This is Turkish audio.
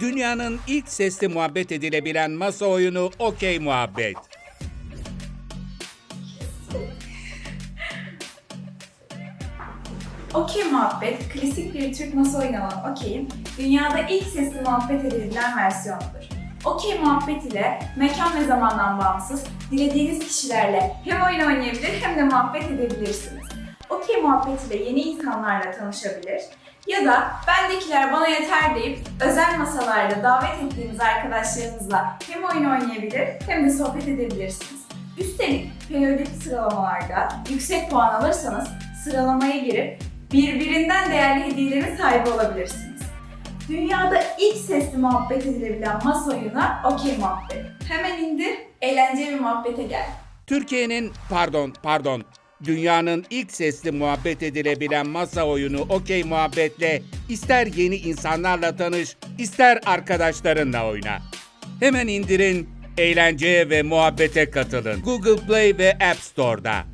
Dünyanın ilk sesli muhabbet edilebilen masa oyunu Okey Muhabbet. Okey muhabbet, klasik bir Türk masa oyunu olan Okey'in dünyada ilk sesli muhabbet edilebilen versiyonudur. Okey muhabbet ile mekan ve zamandan bağımsız dilediğiniz kişilerle hem oyun oynayabilir hem de muhabbet edebilirsiniz. Okey muhabbet ile yeni insanlarla tanışabilir ya da bendekiler bana yeter deyip özel masalarda davet ettiğiniz arkadaşlarınızla hem oyun oynayabilir hem de sohbet edebilirsiniz. Üstelik periyodik sıralamalarda yüksek puan alırsanız sıralamaya girip birbirinden değerli hediyelerin sahibi olabilirsiniz. Dünyada ilk sesli muhabbet edilebilen masa oyunu Okey Muhabbet. Hemen indir, eğlenceli bir muhabbete gel. Türkiye'nin pardon pardon dünyanın ilk sesli muhabbet edilebilen masa oyunu Okey Muhabbet'le ister yeni insanlarla tanış, ister arkadaşlarınla oyna. Hemen indirin, eğlenceye ve muhabbete katılın. Google Play ve App Store'da.